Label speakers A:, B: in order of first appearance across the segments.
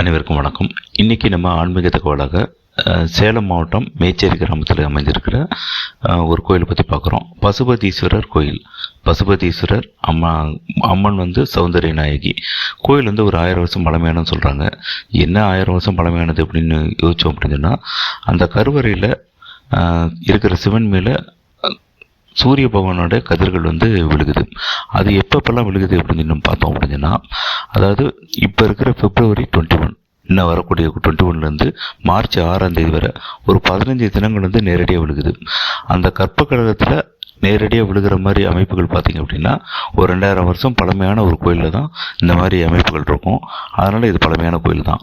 A: அனைவருக்கும் வணக்கம். இன்னைக்கு நம்ம ஆன்மீக தகவலாக சேலம் மாவட்டம் மேச்சேரி கிராமத்தில் அமைந்திருக்கிற ஒரு கோயிலை பற்றி பார்க்குறோம். பசுபதீஸ்வரர் கோயில். பசுபதீஸ்வரர் அம்மா அம்மன் வந்து சௌந்தரிய நாயகி. கோயில் வந்து ஒரு ஆயிரம் வருஷம் பழமையானு சொல்கிறாங்க என்ன ஆயிரம் வருஷம் பழமையானது அப்படின்னு யோசிச்சோம் அப்படின்னு சொன்னால் அந்த கருவறையில் இருக்கிற சிவன் மேலே சூரிய பகவானோட கதிர்கள் வந்து விழுகுது. அது எப்பப்பெல்லாம் விழுகுது அப்படின்னு நம்ம பார்த்தோம் அப்படின்னா அதாவது இப்போ இருக்கிற பிப்ரவரி டுவெண்ட்டி ஒன் இன்னும் வரக்கூடிய டுவெண்ட்டி ஒன்லேருந்து மார்ச் ஆறாம் தேதி வரை ஒரு பதினஞ்சு தினங்கள் வந்து நேரடியாக விழுகுது. அந்த கற்ப கடகத்தில் நேரடியாக விழுகிற மாதிரி அமைப்புகள் பார்த்தீங்க அப்படின்னா ஒரு ரெண்டாயிரம் வருஷம் பழமையான ஒரு கோயிலில் தான் இந்த மாதிரி அமைப்புகள் இருக்கும். அதனால் இது பழமையான கோயில் தான்.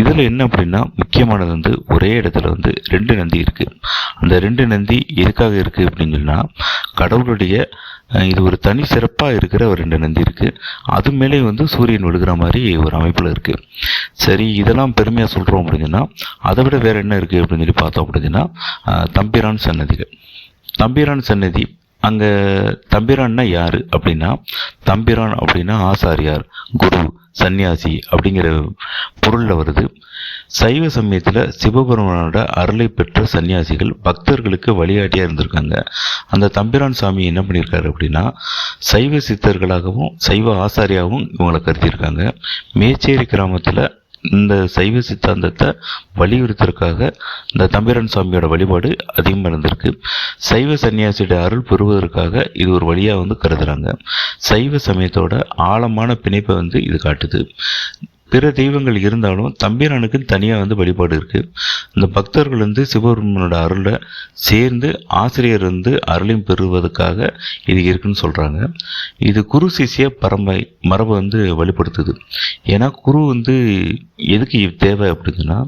A: இதில் என்ன அப்படின்னா முக்கியமானது வந்து ஒரே இடத்துல வந்து ரெண்டு நந்தி இருக்குது அந்த ரெண்டு நந்தி எதுக்காக இருக்குது அப்படின்னு சொன்னால் கடவுளுடைய இது ஒரு தனி சிறப்பாக இருக்கிற ஒரு ரெண்டு நந்தி இருக்குது அது மேலே வந்து சூரியன் விழுகிற மாதிரி ஒரு அமைப்பில் இருக்குது சரி இதெல்லாம் பெருமையாக சொல்கிறோம் அப்படின்னா அதை விட வேறு என்ன இருக்குது அப்படின்னு சொல்லி பார்த்தோம் அப்படின்னா தம்பிரான் சன்னதிகள் தம்பிரான் சன்னதி அங்கே தம்பிரான்னா யார் அப்படின்னா தம்பிரான் அப்படின்னா ஆசாரியார் குரு சந்நியாசி அப்படிங்கிற பொருளில் வருது. சைவ சமயத்தில் சிவபெருமானோட அருளை பெற்ற சன்னியாசிகள் பக்தர்களுக்கு வழிகாட்டியாக இருந்திருக்காங்க. அந்த தம்பிரான் சாமி என்ன பண்ணியிருக்காரு அப்படின்னா சைவ சித்தர்களாகவும் சைவ ஆசாரியாகவும் இவங்களை கருதியிருக்காங்க. மேச்சேரி கிராமத்தில் இந்த சைவ சித்தாந்தத்தை வலியுறுத்துறதுக்காக இந்த தம்பிரான் சாமியோட வழிபாடு அதிகமாக இருந்திருக்கு சைவ சன்னியாசியோட அருள் பெறுவதற்காக இது ஒரு வழியாக வந்து கருதுறாங்க. சைவ சமயத்தோட ஆழமான பிணைப்பை வந்து இது காட்டுது. பிற தெய்வங்கள் இருந்தாலும் தம்பிரானுக்கு தனியாக வந்து வழிபாடு இருக்குது இந்த பக்தர்கள் வந்து சிவபெருமனோட அருளை சேர்ந்து ஆசிரியர் வந்து அருளையும் பெறுவதற்காக இது இருக்குன்னு சொல்கிறாங்க இது குரு சிசிய பரம்பரை மரபை வந்து வழிபடுத்துது ஏன்னா குரு வந்து எதுக்கு தேவை அப்படின்னா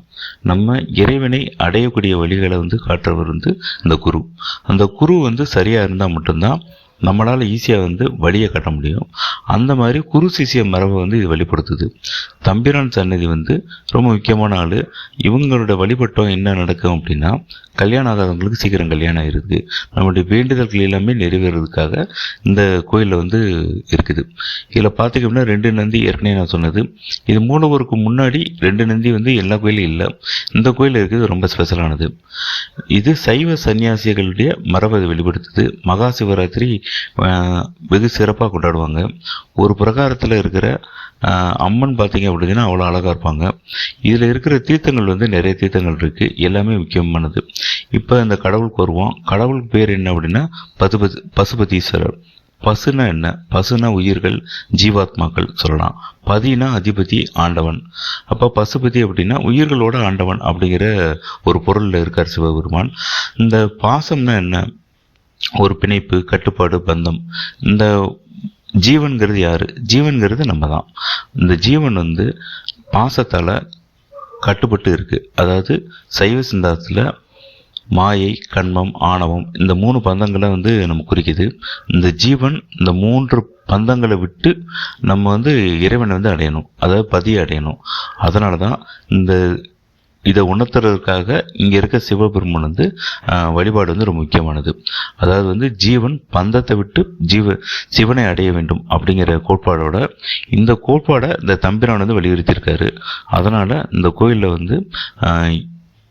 A: நம்ம இறைவனை அடையக்கூடிய வழிகளை வந்து காட்டுறவர் வந்து இந்த குரு. அந்த குரு வந்து சரியாக இருந்தால் மட்டும்தான் நம்மளால் ஈஸியாக வந்து வழியை காட்ட முடியும். அந்த மாதிரி குரு சிசிய மரபை வந்து இது வெளிப்படுத்துது. தம்பிரான் சன்னதி வந்து ரொம்ப முக்கியமான ஆள். இவங்களோட வழிபட்டம் என்ன நடக்கும் அப்படின்னா கல்யாணம் ஆகாதவங்களுக்கு சீக்கிரம் கல்யாணம் ஆகிருக்கு நம்மளுடைய வேண்டுதல்கள் எல்லாமே நிறைவேறதுக்காக இந்த கோயிலில் வந்து இருக்குது. இதில் பார்த்திங்க அப்படின்னா ரெண்டு நந்தி ஏற்கனவே நான் சொன்னது. இது மூலவருக்கு முன்னாடி ரெண்டு நந்தி வந்து எல்லா கோயிலும் இல்லை. இந்த கோயில் இருக்குது ரொம்ப ஸ்பெஷலானது இது சைவ சன்னியாசிகளுடைய மரபை வெளிப்படுத்துது. மகா சிவராத்திரி வெகு சிறப்பாக கொண்டாடுவாங்க. ஒரு பிரகாரத்தில் இருக்கிற அம்மன் பார்த்தீங்க அப்படின்னா அவ்வளோ அழகாக இருப்பாங்க. இதில் இருக்கிற தீர்த்தங்கள் வந்து நிறைய தீர்த்தங்கள் இருக்குது எல்லாமே முக்கியமானது. இப்போ இந்த கடவுளுக்கு வருவோம். கடவுளுக்கு பேர் என்ன அப்படின்னா பசுபதி பசுபதீஸ்வரர். பசுனா என்ன? பசுனா உயிர்கள் ஜீவாத்மாக்கள் சொல்லலாம். பதினா அதிபதி ஆண்டவன். அப்போ பசுபதி அப்படின்னா உயிர்களோட ஆண்டவன் அப்படிங்கிற ஒரு பொருளில் இருக்கார் சிவபெருமான். இந்த பாசம்னா என்ன? ஒரு பிணைப்பு கட்டுப்பாடு பந்தம். இந்த ஜீவன்கிறது யாரு? ஜீவன்கிறது நம்ம தான் இந்த ஜீவன் வந்து பாசத்தால் கட்டுப்பட்டு இருக்கு. அதாவது சைவ சிந்தாந்தத்தில் மாயை கண்மம் ஆணவம் இந்த மூணு பந்தங்களை வந்து நம்ம குறிக்குது. இந்த ஜீவன் இந்த மூன்று பந்தங்களை விட்டு நம்ம வந்து இறைவனை வந்து அடையணும். அதாவது பதியை அடையணும். அதனால தான் இந்த இதை உணர்த்துறதுக்காக இங்கே இருக்க சிவபெருமன் வந்து வழிபாடு வந்து ரொம்ப முக்கியமானது. அதாவது வந்து ஜீவன் பந்தத்தை விட்டு ஜீவ சிவனை அடைய வேண்டும் அப்படிங்கிற கோட்பாடோட இந்த கோட்பாடை இந்த தம்பிரான் வந்து வலியுறுத்தியிருக்காரு. அதனால் இந்த கோயிலில் வந்து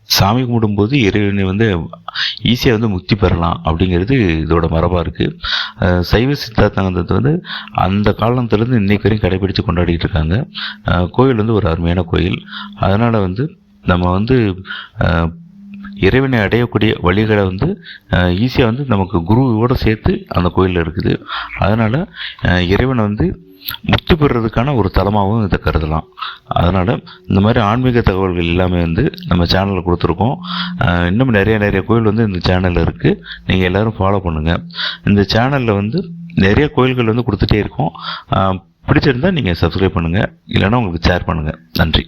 A: சாமி கும்பிடும்போது இறைவனை வந்து ஈஸியாக வந்து முக்தி பெறலாம் அப்படிங்கிறது இதோட மரபாக இருக்குது சைவ சித்தாந்தத்தை வந்து அந்த காலத்துலேருந்து இன்றைக்கு வரையும் கடைபிடித்து கொண்டாடிட்டு இருக்காங்க. கோயில் வந்து ஒரு அருமையான கோயில். அதனால் வந்து நம்ம வந்து இறைவனை அடையக்கூடிய வழிகளை வந்து ஈஸியாக வந்து நமக்கு குருவோடு சேர்த்து அந்த கோயிலில் இருக்குது. அதனால் இறைவனை வந்து முக்தி பெறுறதுக்கான ஒரு தளமாகவும் இதை கருதலாம். அதனால் இந்த மாதிரி ஆன்மீக தகவல்கள் எல்லாமே வந்து நம்ம சேனலில் கொடுத்துருக்கோம். இன்னும் நிறைய நிறைய கோயில் வந்து இந்த சேனலில் இருக்குது நீங்கள் எல்லோரும் ஃபாலோ பண்ணுங்கள் இந்த சேனலில் வந்து நிறைய கோயில்கள் வந்து கொடுத்துட்டே இருக்கோம். பிடிச்சிருந்தால் நீங்கள் சப்ஸ்கிரைப் பண்ணுங்கள் இல்லைன்னா உங்களுக்கு ஷேர் பண்ணுங்கள் நன்றி.